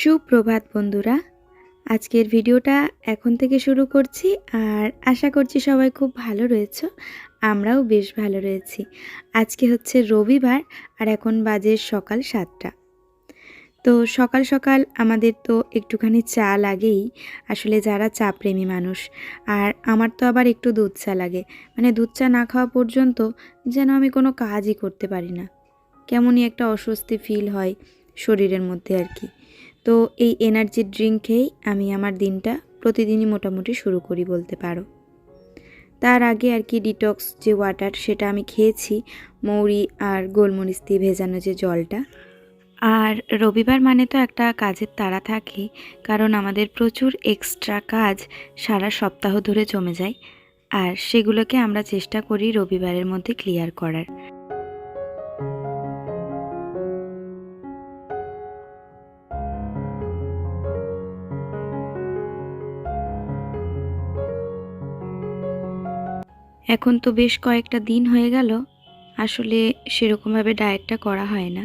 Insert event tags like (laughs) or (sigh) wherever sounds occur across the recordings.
সুপ্রভাত বন্ধুরা। আজকের ভিডিওটা এখন থেকে শুরু করছি আর আশা করছি সবাই খুব ভালো রয়েছে, আমরাও বেশ ভালো রয়েছি। আজকে হচ্ছে রবিবার আর এখন বাজে সকাল সাতটা। তো সকাল সকাল আমাদের তো একটুখানি চা লাগেই, আসলে যারা চা প্রেমী মানুষ। আর আমার তো আবার একটু দুধ চা লাগে মানে দুধ চা না খাওয়া পর্যন্ত যেন আমি কোনো কাজই করতে পারি না। কেমনই একটা অস্বস্তি ফিল হয় শরীরের মধ্যে আর কি। তো এই এনার্জি ড্রিঙ্ক খেয়েই আমি আমার দিনটা প্রতিদিনই মোটামুটি শুরু করি বলতে পারো। তার আগে আর কি ডিটক্স যে ওয়াটার সেটা আমি খেয়েছি, মৌরি আর গোলমরিচ দিয়ে ভেজানো যে জলটা। আর রবিবার মানে তো একটা কাজের তাড়া থাকে, কারণ আমাদের প্রচুর এক্সট্রা কাজ সারা সপ্তাহ ধরে জমে যায়, আর সেগুলোকে আমরা চেষ্টা করি রবিবারের মধ্যে ক্লিয়ার করার। এখন তো বেশ কয়েকটা দিন হয়ে গেল, আসলে সেরকমভাবে ডায়েটটা করা হয় না।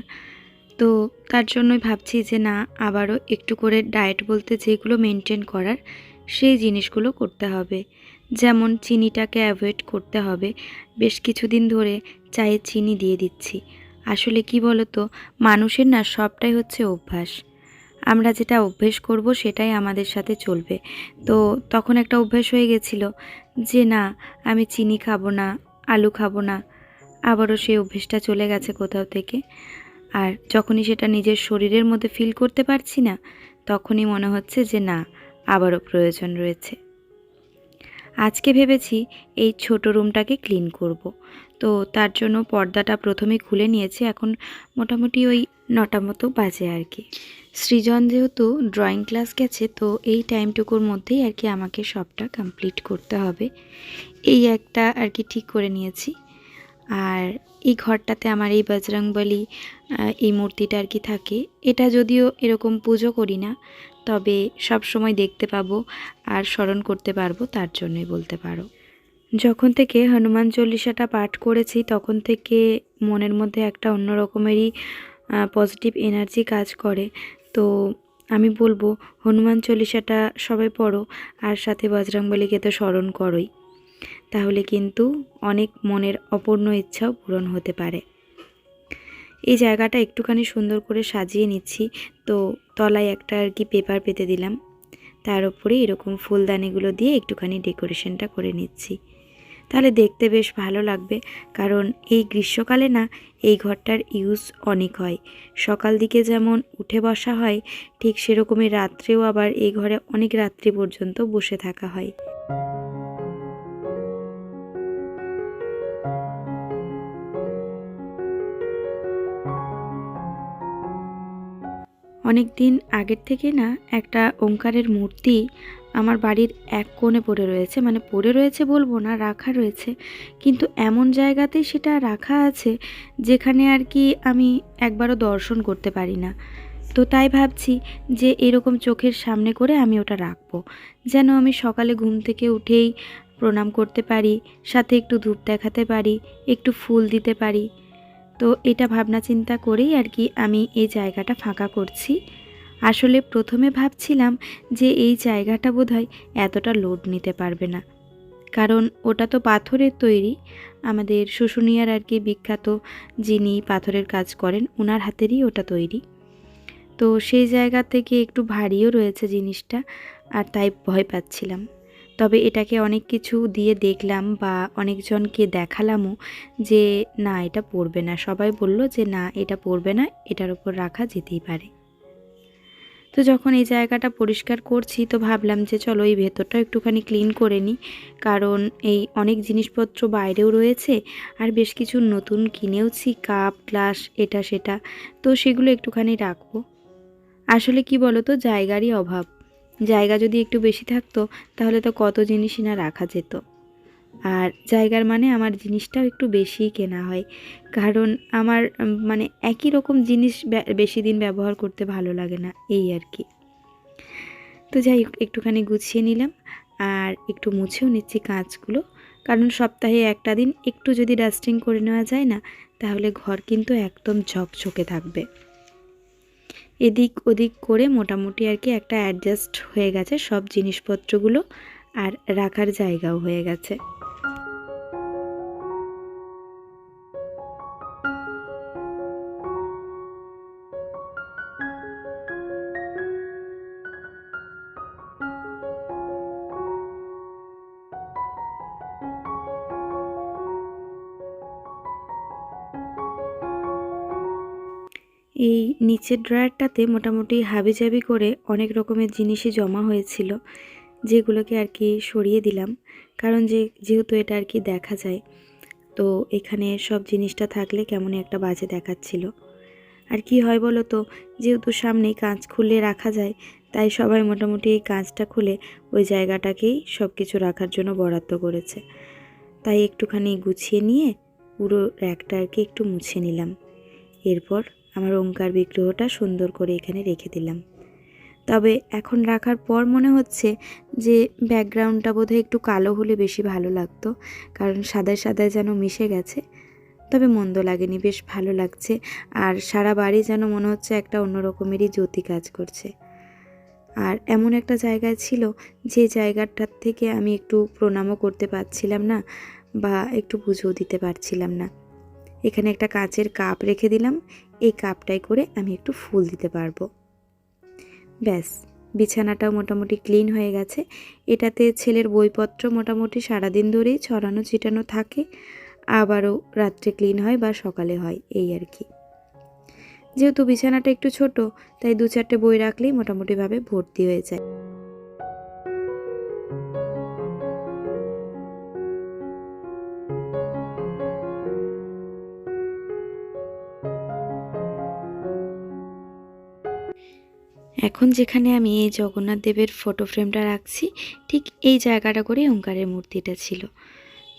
তো তার জন্যই ভাবছি যে না, আবারও একটু করে ডায়েট বলতে যেগুলো মেনটেন করার, সেই জিনিসগুলো করতে হবে। যেমন চিনিটাকে অ্যাভয়েড করতে হবে। বেশ কিছুদিন ধরে চায়ে চিনি দিয়ে দিচ্ছি। আসলে কি বলতো, মানুষের না সবটাই হচ্ছে অভ্যাস। আমরা যেটা অভ্যেস করব সেটাই আমাদের সাথে চলবে। তো তখন একটা অভ্যেস হয়ে গেছিল যে না, আমি চিনি খাব না, আলু খাব না, আবারও সেই অভ্যেসটা চলে গেছে কোথাও থেকে। আর যখনই সেটা নিজের শরীরের মধ্যে ফিল করতে পারছি না, তখনই মনে হচ্ছে যে না, আবারও প্রয়োজন রয়েছে। আজকে ভেবেছি এই ছোট রুমটাকে ক্লিন করব। তো তার জন্য পর্দাটা প্রথমে খুলে নিয়েছি। এখন মোটামুটি ওই নটা মতো বাজে আর কি। সৃজন যেহেতু ড্রয়িং ক্লাস গেছে, তো এই টাইমটুকুর মধ্যেই আর কি আমাকে সবটা কমপ্লিট করতে হবে। এই একটা আর কি ঠিক করে নিয়েছি। আর এই ঘরটাতে আমার এই বজরংবলী এই মূর্তিটা আর কি থাকে। এটা যদিও এরকম পুজো করি না, তবে সব সময় দেখতে পাবো আর স্মরণ করতে পারব, তার জন্যই বলতে পারো। যখন থেকে হনুমান চল্লিশাটা পাঠ করেছি, তখন থেকে মনের মধ্যে একটা অন্য রকমেরই পজিটিভ এনার্জি কাজ করে। তো আমি বলব, হনুমান চল্লিশাটা সবাই পড়ো, আর সাথে বজরংবলীকে তো স্মরণ করোই। তাহলে কিন্তু অনেক মনের অপূর্ণ ইচ্ছাও পূরণ হতে পারে। এই জায়গাটা একটুখানি সুন্দর করে সাজিয়ে নিচ্ছি। তো তলায় একটা আর কি পেপার পেতে দিলাম। তার উপরে এরকম ফুলদানিগুলো দিয়ে একটুখানি ডেকোরেশনটা করে নিচ্ছি। তাহলে দেখতে বেশ ভালো লাগবে। কারণ এই গ্রীষ্মকালে না, এই ঘরটার ইউজ অনেক হয়। সকাল দিকে যেমন উঠে বসা হয়, ঠিক সেরকমই রাত্রেও আবার এই ঘরে অনেক রাত্রি পর্যন্ত বসে থাকা হয়। অনেক দিন আগের থেকে না, একটা ওঙ্কারের মূর্তি আমার বাড়ির এক কোণে পড়ে রয়েছে মানে পড়ে রয়েছে বলব না, রাখা রয়েছে। কিন্তু এমন জায়গাতেই সেটা রাখা আছে যেখানে আর কি আমি একবারও দর্শন করতে পারি না। তো তাই ভাবছি যে এরকম চোখের সামনে করে আমি ওটা রাখব। যেন আমি সকালে ঘুম থেকে উঠেই প্রণাম করতে পারি, সাথে একটু ধূপ দেখাতে পারি, একটু ফুল দিতে পারি। তো এটা ভাবনা চিন্তা করেই আর কি আমি এই জায়গাটা ফাঁকা করছি। আসলে প্রথমে ভাবছিলাম যে এই জায়গাটা বোধহয় এতটা লোড নিতে পারবে না। কারণ ওটা তো পাথরের তৈরি। আমাদের শুশুনিয়ার আর কি বিখ্যাত যিনি পাথরের কাজ করেন ওনার হাতেরই ওটা তৈরি। তো সেই জায়গা থেকে একটু ভারীও রয়েছে জিনিসটা, আর তাই ভয় পাচ্ছিলাম। তবে এটাকে অনেক কিছু দিয়ে দেখলাম বা অনেকজনকে দেখালামও যে, না, এটা পড়বে না। সবাই বলল যে, না, এটা পড়বে না, এটার উপর রাখা যেতেই পারে। তো যখন এই জায়গাটা পরিষ্কার করছি, তো ভাবলাম যে চলো এই ভেতরটা একটুখানি ক্লিন করে নিই। কারণ এই অনেক জিনিসপত্র বাইরেও রয়েছে আর বেশ কিছু নতুন কিনেওছি, কাপ, গ্লাস, এটা, সেটা। তো সেগুলো একটুখানি রাখব। আসলে কি বলো তো জায়গারই অভাব। জায়গা যদি একটু বেশি থাকতো, তাহলে তো কত জিনিসই না রাখা যেত। আর জায়গার মানে আমার জিনিসটাও একটু বেশিই কেনা হয়। কারণ আমার মানে একই রকম জিনিস বেশি দিন ব্যবহার করতে ভালো লাগে না, এই আর কি। তো যাই একটুখানি গুছিয়ে নিলাম আর একটু মুছেও নিচ্ছি কাঁচগুলো। কারণ সপ্তাহে একটা দিন একটু যদি ডাস্টিং করে নেওয়া যায় না, তাহলে ঘর কিন্তু একদম ঝকঝকে থাকবে। এদিক ওদিক করে মোটামুটি আর কি একটা অ্যাডজাস্ট হয়ে গেছে সব জিনিসপত্রগুলো আর রাখার জায়গাও হয়ে গেছে। এই নিচের ড্রয়ারটাতে মোটামুটি হাবিজাবি করে অনেক রকমের জিনিসই জমা হয়েছিল, যেগুলোকে আর কি সরিয়ে দিলাম। কারণ যে, যেহেতু এটা আর কি দেখা যায়, তো এখানে সব জিনিসটা থাকলে কেমন একটা বাজে দেখাচ্ছিল। আর কি হয় বলো তো, যেহেতু সামনেই কাঁচ খুলে রাখা যায়, তাই সবাই মোটামুটি এই কাঁচটা খুলে ওই জায়গাটাকেই সব কিছু রাখার জন্য বরাদ্দ করেছে। তাই একটুখানি গুছিয়ে নিয়ে পুরো র্যাকটা আর কি একটু মুছে নিলাম। এরপর আমার ওঙ্কার বিগ্রহটা সুন্দর করে এখানে রেখে দিলাম। তবে এখন রাখার পর মনে হচ্ছে যে ব্যাকগ্রাউন্ডটা বোধহয় একটু কালো হলে বেশি ভালো লাগতো, কারণ সাদায় সাদায় যেন মিশে গেছে। তবে মন্দ লাগেনি, বেশ ভালো লাগছে, আর সারা বাড়ি যেন মনে হচ্ছে একটা অন্য রকমেরই জ্যোতি কাজ করছে। আর এমন একটা জায়গায় ছিল, যে জায়গাটার থেকে আমি একটু প্রণামও করতে পারছিলাম না, বা একটু পুজোও দিতে পারছিলাম না। এখানে একটা কাঁচের কাপ রেখে দিলাম। এই কাপটাই করে আমি একটু ফুল দিতে পারব। ব্যাস, বিছানাটাও মোটামুটি ক্লিন হয়ে গেছে। এটাতে ছেলের বইপত্র মোটামুটি সারাদিন ধরেই ছড়ানো ছিটানো থাকে। আবারও রাত্রে ক্লিন হয় বা সকালে হয়, এই আর কি। যেহেতু বিছানাটা একটু ছোট, তাই দু চারটে বই রাখলেই মোটামুটিভাবে ভর্তি হয়ে যায়। এখন যেখানে আমি এই জগন্নাথ দেবের ফটো ফ্রেমটা রাখছি, ঠিক এই জায়গাটা করে ওঙ্কারের মূর্তিটা ছিল।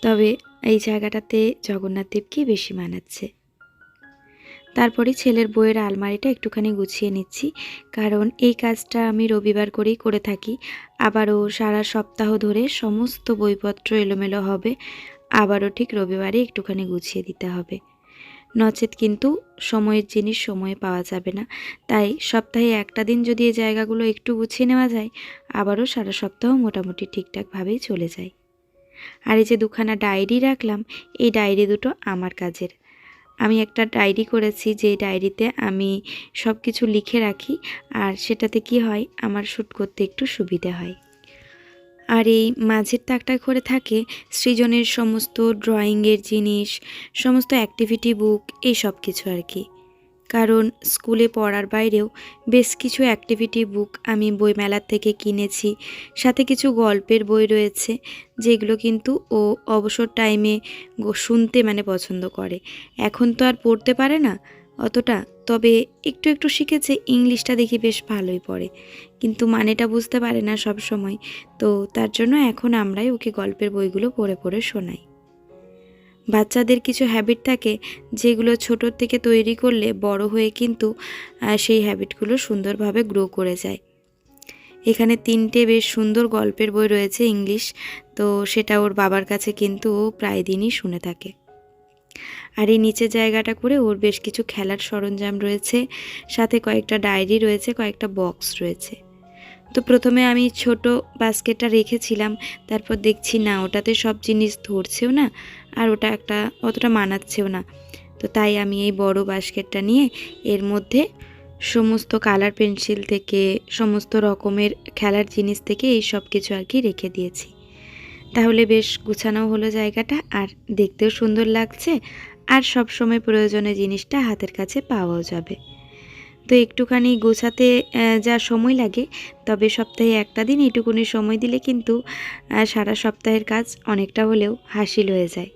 তবে এই জায়গাটাতে জগন্নাথ দেবকেই বেশি মানাচ্ছে। তারপরে ছেলের বইয়ের আলমারিটা একটুখানি গুছিয়ে নিচ্ছি, কারণ এই কাজটা আমি রবিবার করেই করে থাকি। আবারও সারা সপ্তাহ ধরে সমস্ত বইপত্র এলোমেলো হবে, আবারও ঠিক রবিবারে একটুখানি গুছিয়ে দিতে হবে। নচেত কিন্তু সময়ের জিনিস সময়ে পাওয়া যাবে না। তাই সপ্তাহে একটা দিন যদি এই জায়গাগুলো একটু গুছিয়ে নেওয়া যায়, আবারও সারা সপ্তাহ মোটামুটি ঠিকঠাকভাবেই চলে যায়। আর এই যে দুখানা ডায়েরি রাখলাম, এই ডায়েরি দুটো আমার কাজের। আমি একটা ডায়েরি করেছি, যে ডায়েরিতে আমি সব কিছু লিখে রাখি, আর সেটাতে কি হয়, আমার শ্যুট করতে একটু সুবিধে হয়। আর এই মাঝের তাকটা করে থাকে সৃজনের সমস্ত ড্রয়িংয়ের জিনিস, সমস্ত অ্যাক্টিভিটি বুক এই সব কিছু আর কি। কারণ স্কুলে পড়ার বাইরেও বেশ কিছু অ্যাক্টিভিটি বুক আমি বইমেলার থেকে কিনেছি। সাথে কিছু গল্পের বই রয়েছে, যেগুলো কিন্তু ও অবসর টাইমে শুনতে মানে পছন্দ করে। এখন তো আর পড়তে পারে না। অতটা। তবে একটু একটু শিখেছে, ইংলিশটা দেখি বেশ ভালোই পড়ে। কিন্তু মানেটা বুঝতে পারে না সব সময় তো তার জন্য এখন আমরাই ওকে গল্পের বইগুলো পড়ে পড়ে শোনাই। বাচ্চাদের কিছু হ্যাবিট থাকে, যেগুলো ছোটোর থেকে তৈরি করলে বড় হয়ে কিন্তু সেই হ্যাবিটগুলো সুন্দরভাবে গ্রো করে যায়। এখানে তিনটে বেশ সুন্দর গল্পের বই রয়েছে ইংলিশ। তো সেটা ওর বাবার কাছে কিন্তু ও প্রায় দিনই শুনে থাকে। আর এই নিচের জায়গাটা করে ওর বেশ কিছু খেলার সরঞ্জাম রয়েছে, সাথে কয়েকটা ডায়েরি রয়েছে, কয়েকটা বক্স রয়েছে। তো প্রথমে আমি ছোট বাস্কেটটা রেখেছিলাম, তারপর দেখছি না, ওটাতে সব জিনিস ধরছেও না, আর ওটা একটা অতটা মানাচ্ছেও না। তো তাই আমি এই বড় বাস্কেটটা নিয়ে এর মধ্যে সমস্ত কালার পেন্সিল থেকে, সমস্ত রকমের খেলার জিনিস থেকে এই সব কিছু আর কি রেখে দিয়েছি। তাহলে বেশ গুছানো হলো জায়গাটা আর দেখতেও সুন্দর লাগছে আর সব সময় প্রয়োজনীয় জিনিসটা হাতের কাছে পাওয়াও যাবে। তো একটুখানি গোছাতে যা সময় লাগে, তবে সপ্তাহে একটা দিন এটুকুনি সময় দিলে কিন্তু সারা সপ্তাহের কাজ অনেকটা হলেও হাসিল হয়ে যায়।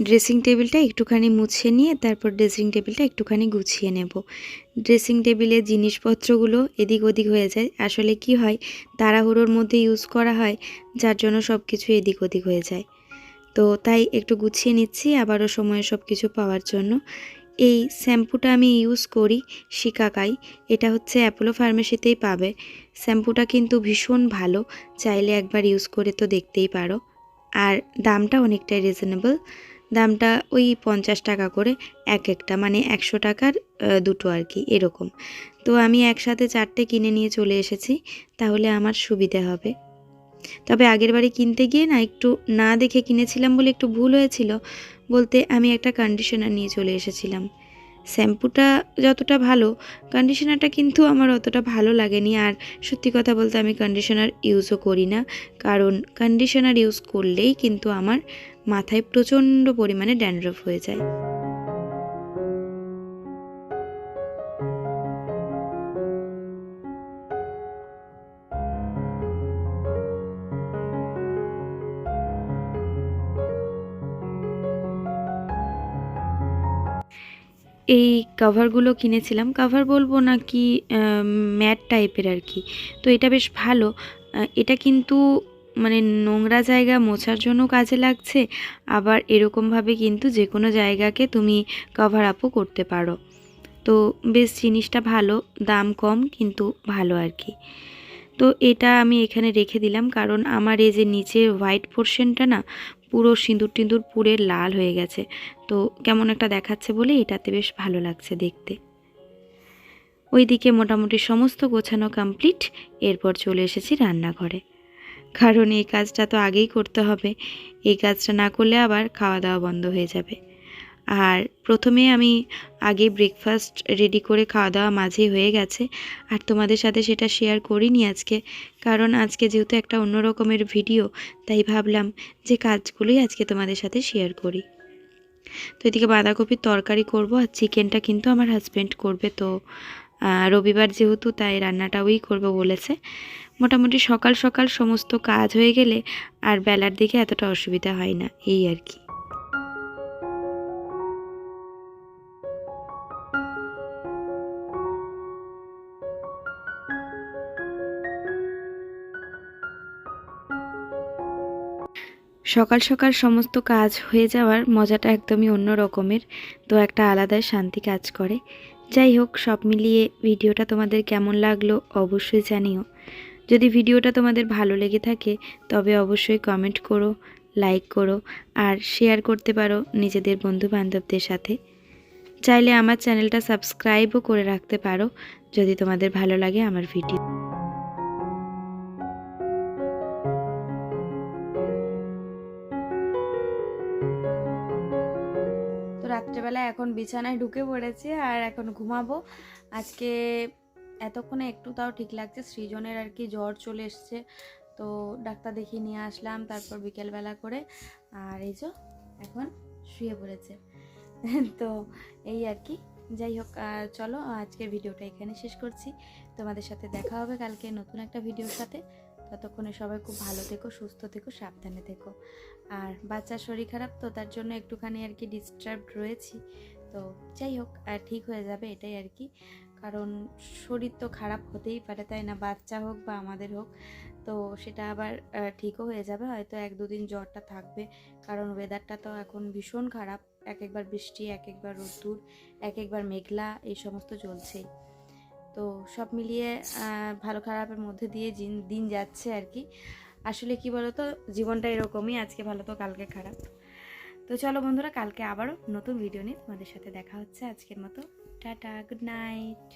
ড্রেসিং টেবিলটা একটুখানি মুছে নিয়ে তারপর ড্রেসিং টেবিলটা একটুখানি গুছিয়ে নেব। ড্রেসিং টেবিলে জিনিসপত্রগুলো এদিক ওদিক হয়ে যায়। আসলে কি হয়, তাড়াহুড়োর মধ্যে ইউজ করা হয়, যার জন্য সব কিছু এদিক ওদিক হয়ে যায়। তো তাই একটু গুছিয়ে নিচ্ছি, আবারও সময়ে সব কিছু পাওয়ার জন্য। এই শ্যাম্পুটা আমি ইউজ করি শিকাকাই, এটা হচ্ছে অ্যাপোলো ফার্মেসিতেই পাবে। শ্যাম্পুটা কিন্তু ভীষণ ভালো, চাইলে একবার ইউজ করে তো দেখতেই পারো। আর দামটা অনেকটাই রিজনেবল। দামটা ওই পঞ্চাশ টাকা করে এক একটা মানে একশো টাকার দুটো আর কি, এরকম। তো আমি একসাথে চারটে কিনে নিয়ে চলে এসেছি, তাহলে আমার সুবিধে হবে। তবে আগের বারে কিনতে গিয়ে না একটু না দেখে কিনেছিলাম বলে একটু ভুল হয়েছিল, বলতে আমি একটা কন্ডিশনার নিয়ে চলে এসেছিলাম। শ্যাম্পুটা যতটা ভালো কন্ডিশনারটা কিন্তু আমার অতটা ভালো লাগেনি, আর সত্যি কথা বলতে আমি কন্ডিশনার ইউজও করি না, কারণ কন্ডিশনার ইউজ করলেই কিন্তু আমার মাথায় প্রচণ্ড পরিমাণে ড্যান্ড্রফ হয়ে যায়। এই কাভারগুলো কিনেছিলাম। কাভার বলব না কি ম্যাট টাইপের আর কি। তো এটা বেশ ভালো। এটা কিন্তু মানে নোংরা জায়গা মোছার জন্য কাজে লাগছে, আবার এরকমভাবে কিন্তু যে কোনো জায়গাকে তুমি কভার আপও করতে পারো। তো বেশ জিনিসটা ভালো, দাম কম কিন্তু ভালো আর কি। তো এটা আমি এখানে রেখে দিলাম, কারণ আমার এই যে নিচের হোয়াইট পোর্শনটা না, পুরো সিঁদুর টিঁদুর পুড়ে লাল হয়ে গেছে। তো কেমন একটা দেখাচ্ছে বলে এটাতে বেশ ভালো লাগছে দেখতে। ওইদিকে মোটামুটি সমস্ত গোছানো কমপ্লিট এরপর চলে এসেছি রান্নাঘরে। কারণ এই কাজটা তো আগেই করতে হবে। এই কাজটা না করলে আবার খাওয়া দাওয়া বন্ধ হয়ে যাবে। আর প্রথমে আমি আগে ব্রেকফাস্ট রেডি করে খাওয়া দাওয়া মাঝেই হয়ে গেছে। আর তোমাদের সাথে সেটা শেয়ার করিনি আজকে। কারণ আজকে যেহেতু একটা অন্য রকমের ভিডিও তাই ভাবলাম যে কাজগুলোই আজকে তোমাদের সাথে শেয়ার করি। তো এদিকে বাঁধাকপির তরকারি করব আর চিকেনটা কিন্তু আমার হাজব্যান্ড করবে। তো রবিবার যেহেতু, তাই রান্নাটা ওই করবে বলেছে। মোটামুটি সকাল সকাল সমস্ত কাজ হয়ে গেলে আর বেলার দিকে এতটা অসুবিধা হয় না, এই আর কি। সকাল সকাল সমস্ত কাজ হয়ে যাওয়ার মজাটা একদমই অন্য রকমের, তো একটা আলাদাই শান্তি কাজ করে। যাই হোক, সব মিলিয়ে ভিডিওটা তোমাদের কেমন লাগল অবশ্যই জানিও। যদি ভিডিওটা তোমাদের ভালো লেগে থাকে, তবে অবশ্যই কমেন্ট করো লাইক করো, আর শেয়ার করতে পারো নিজেদের বন্ধু বান্ধবদের সাথে। চাইলে আমার চ্যানেলটা সাবস্ক্রাইবও করে রাখতে পারো যদি তোমাদের ভালো লাগে আমার ভিডিও তো রাত্রেবেলা এখন বিছানায় ঢুকে পড়েছি আর এখন ঘুমাবো। আজকে এতক্ষণে একটু তাও ঠিক লাগছে, সৃজনের আর কি জ্বর চলে এসছে। তো ডাক্তার দেখিয়ে নিয়ে আসলাম, তারপর বিকেলবেলা করে। আর এই যে এখন শুয়ে পড়েছে। (laughs) তো এই আর কি। যাই হোক চলো আজকের ভিডিওটা এখানে শেষ করছি। তোমাদের সাথে দেখা হবে কালকে নতুন একটা ভিডিওর সাথে। ততক্ষণে সবাই খুব ভালো থেকো, সুস্থ থেকো, সাবধানে থেকো। আর বাচ্চার শরীর খারাপ তো, তার জন্য একটুখানি আর কি ডিস্টার্বড রয়েছি। তো যাই হোক ঠিক হয়ে যাবে এটাই আর কি। কারণ শরীর তো খারাপ হতেই পারে, তাই না? বাচ্চা হোক বা আমাদের হোক, তো সেটা আবার ঠিকও হয়ে যাবে। হয়তো এক দুদিন জ্বরটা থাকবে, কারণ ওয়েদারটা তো এখন ভীষণ খারাপ। এক একবার বৃষ্টি, এক একবার রোদ্দুর, এক একবার মেঘলা, এই সমস্ত চলছেই। তো সব মিলিয়ে ভালো খারাপের মধ্যে দিয়ে দিন যাচ্ছে আর কি। আসলে কি বলতো? জীবনটা এরকমই, আজকে ভালো তো কালকে খারাপ। তো চলো বন্ধুরা, কালকে আবারও নতুন ভিডিও নিয়ে তোমাদের সাথে দেখা হচ্ছে আজকের মতো। Tata good night